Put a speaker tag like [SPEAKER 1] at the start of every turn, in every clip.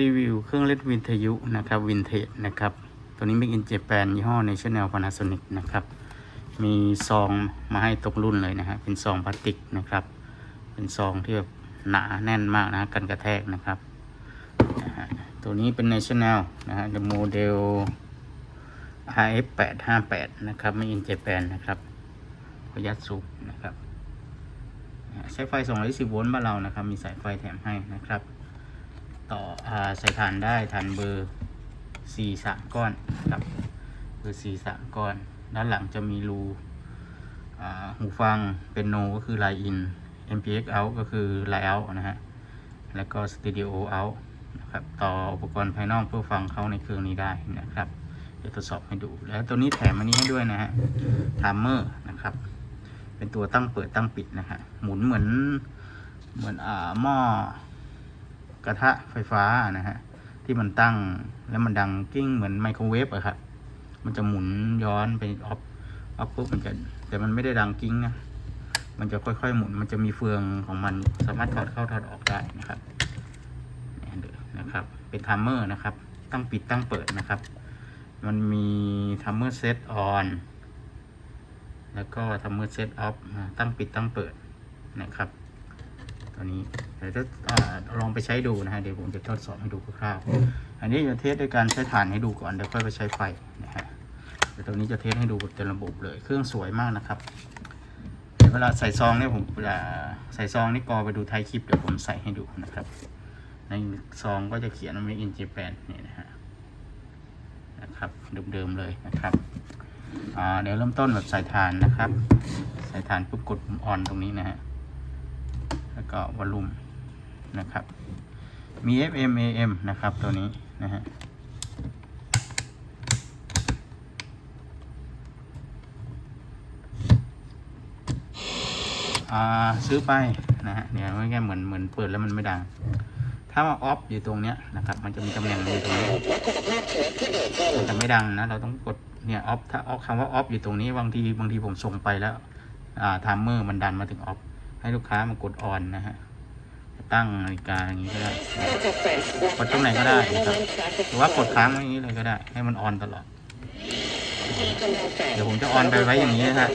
[SPEAKER 1] รีวิวเครื่องเล่นวินเทยุนะครับวินเทจนะครับ ตัวนี้ Make in Japan ยี่ห้อ National Panasonic นะครับ มีซองมาให้ตกรุ่นเลยนะฮะเป็นซองพลาสติกนะครับ เป็นซองที่แบบหนาแน่นมากนะกันกระแทกนะครับตัวนี้เป็น National นะฮะ The Model RF 8 5 8นะครับ Make in Japan นะครับประหยัดสูบนะครับใช้ไฟ 210 โวลต์บ้านเรานะครับ มีสายไฟแถมให้นะครับ ต่ออาใส่ฐานได้ฐานเบอร์สี่สามก้อนครับเบอร์สี่สามก้อน ด้านหลังจะมีรูหูฟังเป็นโนก็คือไลน์อิน MPX out ก็คือไลน์ out นะฮะ แล้วก็สตูดิโอ out นะครับ ต่ออุปกรณ์ภายนอกเพื่อฟังเข้าในเครื่องนี้ได้นะครับ เดี๋ยวทดสอบให้ดู แล้วตัวนี้แถมอันนี้ให้ด้วยนะฮะทามเมอร์นะครับ เป็นตัวตั้งเปิดตั้งปิดนะฮะ หมุนเหมือนเหมือนอ่าหม้อ กระทะไฟฟ้านะฮะที่มันตั้งแล้วมันดังกิ้งเหมือนไมโครเวฟอะครับ มันจะหมุนย้อนไปออฟออฟปุ๊บมันจะแต่มันไม่ได้ดังกิ้งนะมันจะค่อยๆหมุนมันจะมีเฟืองของมันสามารถถอดเข้าถอดออกได้นะครับนี่ยดูนะครับ เป็นทัมเมอร์นะครับ ตั้งปิดตั้งเปิดนะครับ มันมีทัมเมอร์เซตออนแล้วก็ทัมเมอร์เซตออฟตั้งปิดตั้งเปิดนะครับ ตัวนี้เดี๋ยวจะอาลองไปใช้ดูนะฮะเดี๋ยวผมจะทดสอบให้ดูคร่าวๆอันนี้จะเทสด้วยการใช้ถ่านให้ดูก่อนเดี๋ยวค่อยไปใช้ไฟนะฮะเดี๋ยวตัวนี้จะเทสให้ดูเต็มระบบเลย เครื่องสวยมากนะครับเดี๋ยวเวลาใส่ซองเนี่ยผมจะใส่ซองนี่กอไปดูท้ายคลิปเดี๋ยวผมใส่ให้ดูนะครับในซองก็จะเขียนว่า Made in Japan นี่นะฮะนะครับเดิมๆเลยนะครับอ่าเดี๋ยวเริ่มต้นแบบใส่ถ่านนะครับใส่ถ่านปุ๊บกดปุ่มออนตรงนี้นะฮะ แล้วก็วอลลุ่มนะครับ มี FM AM นะครับตัวนี้นะฮะซื้อไปนะฮะเนี่ยไม่แค่เหมือนเหมือนเปิดแล้วมันไม่ดัง ถ้าว่าออฟอยู่ตรงเนี้ยนะครับ มันจะมีตำแหน่งอยู่ตรงนี้มันจะไม่ดังนะ เราต้องกดเนี่ยออฟถ้าออฟคำว่าออฟอยู่ตรงนี้บางทีบางทีผมส่งไปแล้วอ่าไทม์เมอร์มันดันมาถึงออฟ ให้ลูกค้ามากดออนนะฮะตั้งนาฬิกาอย่างนี้ก็ได้ กดตรงไหนก็ได้นะครับ หรือว่ากดค้างไว้อย่างนี้เลยก็ได้ ให้มันออนตลอด เดี๋ยวผมจะออนไปไว้อย่างนี้นะฮะ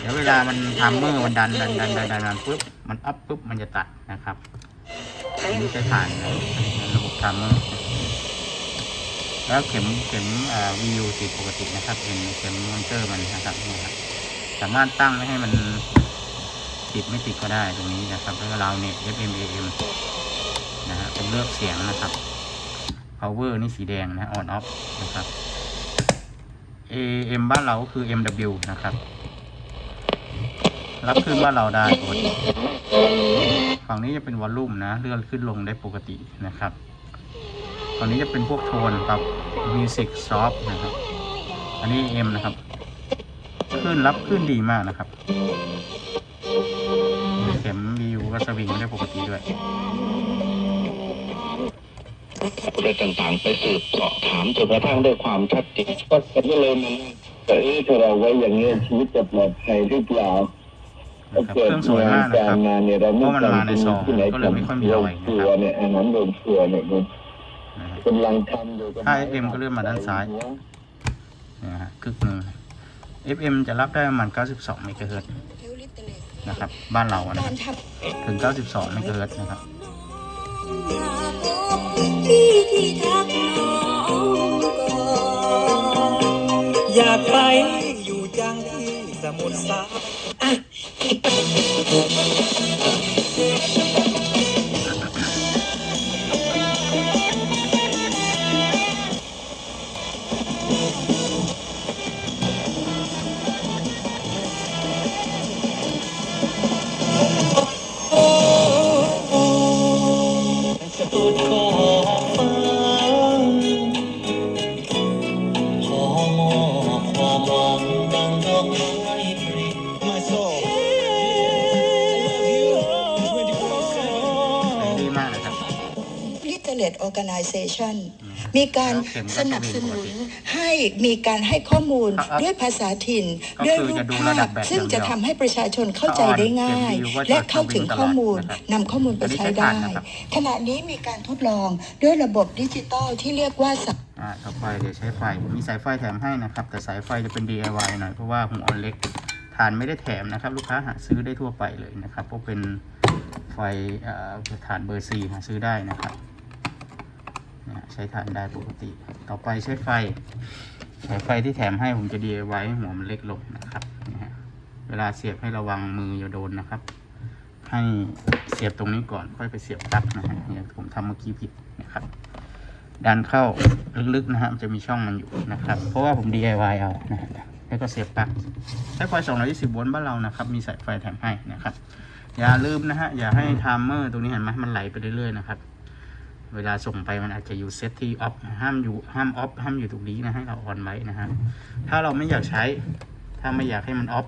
[SPEAKER 1] เดี๋ยวเวลามันทามเมอร์มันดันดันดันดันดันดันปุ๊บ มันอัพปุ๊บมันจะตัดนะครับอันนี้ใช้ผ่านในระบบทามเมอร์ แล้วเข็มเข็มอ่าวิวติดปกตินะครับ เป็นเข็มมอนเตอร์มันนะครับนี่ครับสามารถตั้งไม่ให้มัน ติดไม่ติดก็ได้ตรงนี้นะครับแล้วเราเนี่ย FM AM นะฮะเป็นเลือกเสียงนะครับ power นี่สีแดงนะ on off นะครับ AM บ้านเราคือ MW นะครับ รับขึ้นบ้านเราได้ปกติฝั่งนี้จะเป็นวอลลุ่มนะ เลื่อนขึ้นลงได้ปกตินะครับฝั่งนี้จะเป็นพวกโทนกับ Music Soft นะครับ อันนี้ M นะครับ ขึ้นรับขึ้นดีมากนะครับ วิวก็สวิงได้ปกติด้วย
[SPEAKER 2] อะไรต่างๆไปสืบเสอบถามจนกระทั่งได้ความชัดเจนก็ก็เลยมันแต่เอ๊ะถ้าเราไว้อย่างนี้ชีวิตจะปลอดภัยหรือเปล่า
[SPEAKER 1] นะครับเครื่องสวยมากนะครับ
[SPEAKER 2] งานเนี่ยเรา
[SPEAKER 1] เพ
[SPEAKER 2] ไม่
[SPEAKER 1] ราะมันมาในซอง
[SPEAKER 2] ที่ไหน
[SPEAKER 1] ก็เลยไม่ค่อยมีรอยนะครับ
[SPEAKER 2] ครัวเนี่ยอันนั้นโดนครัวเนี่ยมัน
[SPEAKER 1] นะฮะ
[SPEAKER 2] กำลังทำอยู่
[SPEAKER 1] ถ้า FM ก็เลื่อนมาด้านซ้ายนี่นะฮะครึ่งหนึ่ง FM จะรับได้ประมาณ92เมกะเฮิรตซ์ นะครับ บ้านเราอะนะครับถึง 92เมกะเฮิรตซ์นะครับ
[SPEAKER 3] พี่ที่ทักน้องก่อน
[SPEAKER 4] อยากไปอยู่จังที่สมุทรสาคร
[SPEAKER 3] Organization
[SPEAKER 5] มีการ
[SPEAKER 1] แล้วเข็มก็
[SPEAKER 5] สนับสนุน
[SPEAKER 1] จะมีปกติ
[SPEAKER 5] ให้มีการให้ข้อมูล
[SPEAKER 1] ครับ
[SPEAKER 5] ด้วยภาษาถิ่น
[SPEAKER 1] ก็
[SPEAKER 5] ด้วย
[SPEAKER 1] คือ
[SPEAKER 5] รู
[SPEAKER 1] จะ
[SPEAKER 5] ป
[SPEAKER 1] ดู
[SPEAKER 5] ภา
[SPEAKER 1] ระดั
[SPEAKER 5] พ
[SPEAKER 1] บแบบ
[SPEAKER 5] ซึ่ง
[SPEAKER 1] อย่างเดี
[SPEAKER 5] จะ
[SPEAKER 1] ยว
[SPEAKER 5] ทำให้ประชาชนเข้าใจได้ง่าย
[SPEAKER 1] เข็มดีว่า
[SPEAKER 5] และเข้าถึงข้อมูล
[SPEAKER 1] นะครับ
[SPEAKER 5] นำข้อมูลไป
[SPEAKER 1] อันนี้
[SPEAKER 5] ใช้
[SPEAKER 1] ใช้ถ่า
[SPEAKER 5] ได้
[SPEAKER 1] นนะครับ
[SPEAKER 5] ขณะนี้มีการทดลองด้วยระบบดิจิตอลที่เรียกว่า
[SPEAKER 1] อ่าต่อไปเดี๋ยวใช้ไฟ มีสายไฟแถมให้นะครับ แต่สายไฟจะเป็น DIY หน่อย เพราะว่าหัวเล็กฐานไม่ได้แถมนะครับ ลูกค้าหาซื้อได้ทั่วไปเลยนะครับเพราะเป็นไฟเอ่อฐานเบอร์ซีหาซื้อได้นะครับเนี่ย ใช้ฐานได้ปกติ ต่อไปใช้ไฟสายไฟที่แถมให้ผมจะ DIY ห้หัวมันเล็กลงนะครับนี่ฮะเวลาเสียบให้ระวังมืออย่าโดนนะครับ ให้เสียบตรงนี้ก่อนค่อยไปเสียบปลั๊กนะฮะเนี่ยผมทำเมื่อกี้ผิดนะครับ ดันเข้าลึกๆนะฮะมันจะมีช่องมันอยู่นะครับ เพราะว่าผม DIY เอานะฮะแล้วก็เสียบปลั๊กใช้ไฟ 220 โวลต์บ้านเรานะครับ มีสายไฟแถมให้นะครับ อย่าลืมนะฮะอย่าให้ไทม์เมอร์ตรงนี้เห็นไหมมันไหลไปเรื่อยๆนะครับ เวลาส่งไปมันอาจจะอยู่เซตที่ออฟห้ามอยู่ห้ามออฟห้ามอยู่ตรงนี้นะให้เราออนไว้นะฮะถ้าเราไม่อยากใช้ ถ้าไม่อยากให้มันออฟ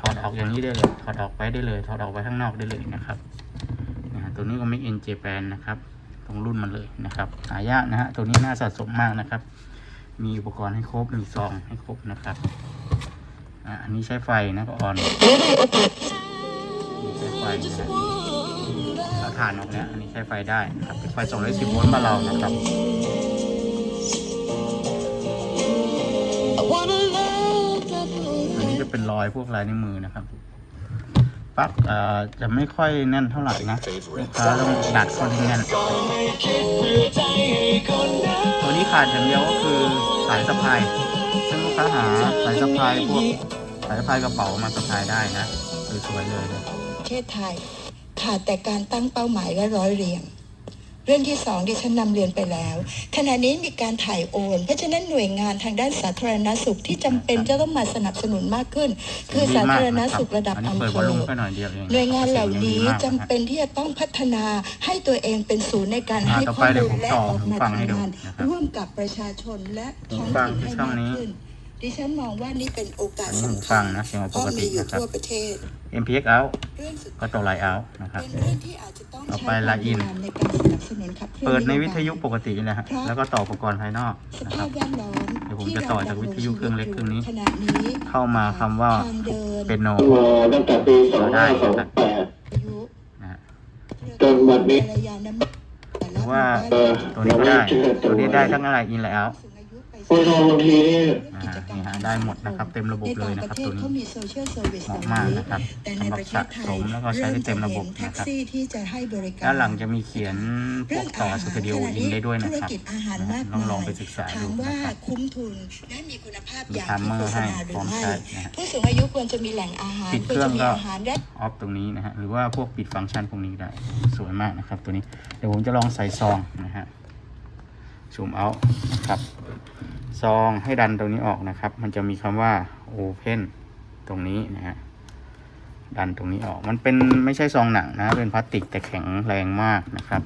[SPEAKER 1] ถอดออกอย่างนี้ได้เลยถอดออกไปได้เลยถอดออกไปข้างนอกได้เลยนะครับนะฮะตัวนี้ก็ Make in Japan นะครับตรงรุ่นมันเลยนะครับหายากนะฮะตัวนี้น่าสะสมมากนะครับ มีอุปกรณ์ให้ครบมีซองให้ครบนะครับอ่าอันนี้ใช้ไฟนะก็ออนนี่ใช้ไฟนะฮะถ้าถ่านออกเนี่ยอันนี้ใช้ไฟได้นะครับเป็นไฟ210โวลต์บ้าเรานะครับตัวนี้จะเป็นรอยพวกลายในมือนะครับปลั๊กอ่อจะไม่ค่อยแน่นเท่าไหร่นะลูกค้าต้องดัดเข้าให้แน่นตัวนี้ขาดอย่างเดียวก็คือสายสะพาย ซึ่งลูกค้าหาสายสะพายพวกสายสะพายกระเป๋ามาสะพายได้นะสวยๆเลยนะ
[SPEAKER 5] ประเทศไทย ขาดแต่การตั้งเป้าหมายและร้อยเรียง เรื่องที่สองดิฉันนำเรียนไปแล้ว ขณะนี้มีการถ่ายโอน เพราะฉะนั้นหน่วยงานทางด้านสาธารณสุขที่จำเป็นจะต้องมาสนับสนุนมากขึ้น คือสาธารณสุขระดับ
[SPEAKER 1] อันนี้
[SPEAKER 5] อำ
[SPEAKER 1] เปิด
[SPEAKER 5] เภ
[SPEAKER 1] วอล
[SPEAKER 5] อ
[SPEAKER 1] ลุ่มแค่หน่อยเดียวเอง
[SPEAKER 5] หน่วยงานเหล่านี้
[SPEAKER 1] สียงดีมาก
[SPEAKER 5] จำเป็นที่จะต้องพัฒนาให้ตัวเองเป็นศูนย์ในการ
[SPEAKER 1] อ่า
[SPEAKER 5] ให้
[SPEAKER 1] ต่อ
[SPEAKER 5] ข้
[SPEAKER 1] ไป
[SPEAKER 5] อ
[SPEAKER 1] เดี๋
[SPEAKER 5] มู
[SPEAKER 1] ยวผม
[SPEAKER 5] ลและ
[SPEAKER 1] ต่อ
[SPEAKER 5] ออกมา
[SPEAKER 1] ฟังให้ดู
[SPEAKER 5] ทำงาน
[SPEAKER 1] นะครับ
[SPEAKER 5] ร่วมกับประชาชนและท้อง
[SPEAKER 1] ฟัง
[SPEAKER 5] ถิ่นให้
[SPEAKER 1] ช่อง
[SPEAKER 5] มาก
[SPEAKER 1] นี้
[SPEAKER 5] ขึ้น ดิฉันมองว่านี่เป็นโอกาส
[SPEAKER 1] อันนี้หู
[SPEAKER 5] สำ
[SPEAKER 1] ฟั
[SPEAKER 5] คั
[SPEAKER 1] ง
[SPEAKER 5] ญ
[SPEAKER 1] นะเสียง
[SPEAKER 5] เพ
[SPEAKER 1] ป
[SPEAKER 5] ราะ
[SPEAKER 1] กติ
[SPEAKER 5] มีอยู่
[SPEAKER 1] นะครับ
[SPEAKER 5] ทั่วประเทศ
[SPEAKER 1] MPX out
[SPEAKER 5] เรื่องสุด
[SPEAKER 1] ก็ตัวไลน์ out นะครับ
[SPEAKER 5] เป็นเรื่องที่อาจจะต้อง
[SPEAKER 1] ต่อ
[SPEAKER 5] ใช้
[SPEAKER 1] ไป
[SPEAKER 5] ความ
[SPEAKER 1] Line
[SPEAKER 5] พ
[SPEAKER 1] in
[SPEAKER 5] ยายามในการสนับสนุนขับเคลื่อน
[SPEAKER 1] เปิดใน
[SPEAKER 5] โบา
[SPEAKER 1] วิทยุปกตินี่แหละฮะแล้วก็ต่ออุปกรณ์ภายนอก
[SPEAKER 5] ส
[SPEAKER 1] นะค
[SPEAKER 5] ภา
[SPEAKER 1] รั
[SPEAKER 5] พ
[SPEAKER 1] บ
[SPEAKER 5] แวดล้อม
[SPEAKER 1] เดี๋ยวผมจะต่อจากวิทยุเครื่องเล็กเครื่องนี้
[SPEAKER 5] ขณะนี้
[SPEAKER 1] เข้ามาคำว่า
[SPEAKER 5] ทางเดิน
[SPEAKER 1] เป็นโน
[SPEAKER 2] มาตั้งแต่ปี2528
[SPEAKER 5] อายุ
[SPEAKER 1] นะฮะ
[SPEAKER 2] จนวันนี้
[SPEAKER 5] ภรรยาน้ำมันแต่
[SPEAKER 1] ห
[SPEAKER 5] ละ
[SPEAKER 1] รือว่า
[SPEAKER 5] หมู่บ้น
[SPEAKER 1] ตัวนี้ก็ได้ตัวนี้ได้ทั้งอะไรอินและ เอา
[SPEAKER 5] สูงอายุไป
[SPEAKER 2] โอ้ยบางทีนี่
[SPEAKER 1] อ่านี่ฮะได้หมดนะครับเต็มระบบเลยนะครับตัวนี้
[SPEAKER 5] เขามีโซเชียลเซอร์วิส
[SPEAKER 1] เหมาะมากนะครับ
[SPEAKER 5] แต่ใน
[SPEAKER 1] สำหรับ
[SPEAKER 5] ประเท
[SPEAKER 1] สะ
[SPEAKER 5] ศไทย
[SPEAKER 1] สมแล้วก็ใช้ได้เต็มระบบ
[SPEAKER 5] แท็
[SPEAKER 1] นะ
[SPEAKER 5] ก
[SPEAKER 1] ครับ
[SPEAKER 5] ซี่ที่จะให้บริการ
[SPEAKER 1] ด้านหลังจะมีเขียนพวกต่อสตูดิโออินได้ด้วยนะ
[SPEAKER 5] ธุร
[SPEAKER 1] ครับ
[SPEAKER 5] กิจอาหารมาก
[SPEAKER 1] ลอง
[SPEAKER 5] มาย
[SPEAKER 1] ลองไปศึกษา
[SPEAKER 5] ถา
[SPEAKER 1] ดู
[SPEAKER 5] มว่า
[SPEAKER 1] นะครับ
[SPEAKER 5] คุ้มทุนและมีคุณภาพ
[SPEAKER 1] มี
[SPEAKER 5] อย่าง
[SPEAKER 1] ไทม์เม
[SPEAKER 5] ที่
[SPEAKER 1] อ
[SPEAKER 5] โฆ
[SPEAKER 1] ร์
[SPEAKER 5] ษ
[SPEAKER 1] ให้
[SPEAKER 5] ณาหรื
[SPEAKER 1] พร้
[SPEAKER 5] อ
[SPEAKER 1] อม
[SPEAKER 5] ไม่
[SPEAKER 1] ใช้นะฮะ
[SPEAKER 5] ผู้สูงอายุควรจะมีแหล่งอาหาร
[SPEAKER 1] ปิด
[SPEAKER 5] คว
[SPEAKER 1] เค
[SPEAKER 5] ร
[SPEAKER 1] รื่อง
[SPEAKER 5] จะมี
[SPEAKER 1] ก็
[SPEAKER 5] อาหารและ
[SPEAKER 1] ออฟตรงนี้นะฮะหรือว่าพวกปิดฟังก์ชันพวกนี้ได้สวยมากนะครับตัวนี้ เดี๋ยวผมจะลองใส่ซองนะฮะซูมเอานะครับ ซองให้ดันตรงนี้ออกนะครับ มันจะมีคำว่า Open ตรงนี้นะฮะดันตรงนี้ออก มันเป็นไม่ใช่ซองหนังนะ เป็นพลาสติกแต่แข็งแรงมากนะครับ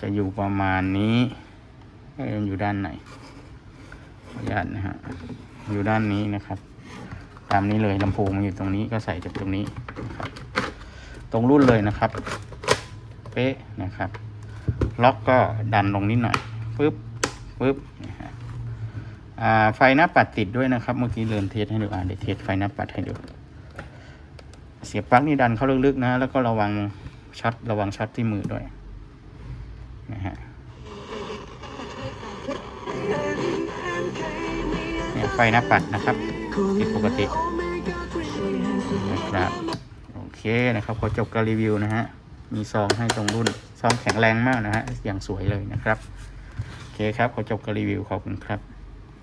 [SPEAKER 1] จะอยู่ประมาณนี้เอ้มันอยู่ด้านไหนขออนุญาตนะฮะ อยู่ด้านนี้นะครับ ตามนี้เลยลำโพงมันอยู่ตรงนี้ก็ใส่จากตรงนี้นะครับตรงรุ่นเลยนะครับ เป๊ะนะครับ ล็อกก็ดันลงนิดหน่อยปึ๊บปึ๊บนะ ไฟหน้าปัดติดด้วยนะครับ เมื่อกี้เริ่มเทสให้ดูอ่าเดี๋ยวเทสไฟหน้าปัดให้ดู เสียบปลั๊กนี่ดันเข้าลึกๆนะ แล้วก็ระวังช็อตระวังช็อตที่มือด้วยนะฮะเนี่ยไฟหน้าปัดนะครับติดปกตินะครับโอเคนะครับพอจบการรีวิวนะฮะมีซองให้ตรงรุ่นซองแข็งแรงมากนะฮะอย่างสวยเลยนะครับ โอเคครับขอจบการรีวิวขอบคุณครับ